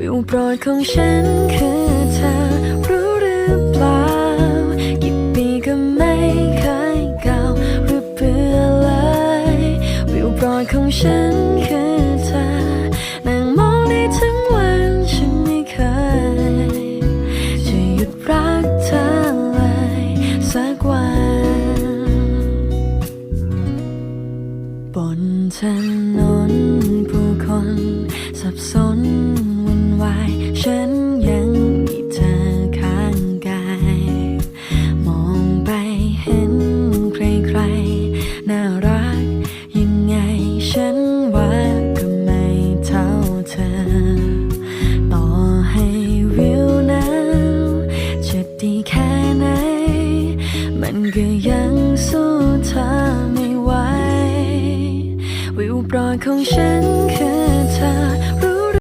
วิวโปรดของฉันคือเธอ รู้หรือเปล่า กี่ปีก็ไม่เคยเก่าหรือเบื่อเลย วิวโปรดของฉันคือเธอ นั่งมองได้ทั้งวันฉันไม่เคย จะหยุดรักเธอเลยสักวันบนถนนผู้คนสับสนวุ่นวายฉัน มันก็ยังสู้เธอไม่ไหววิวโปรดของฉันคือ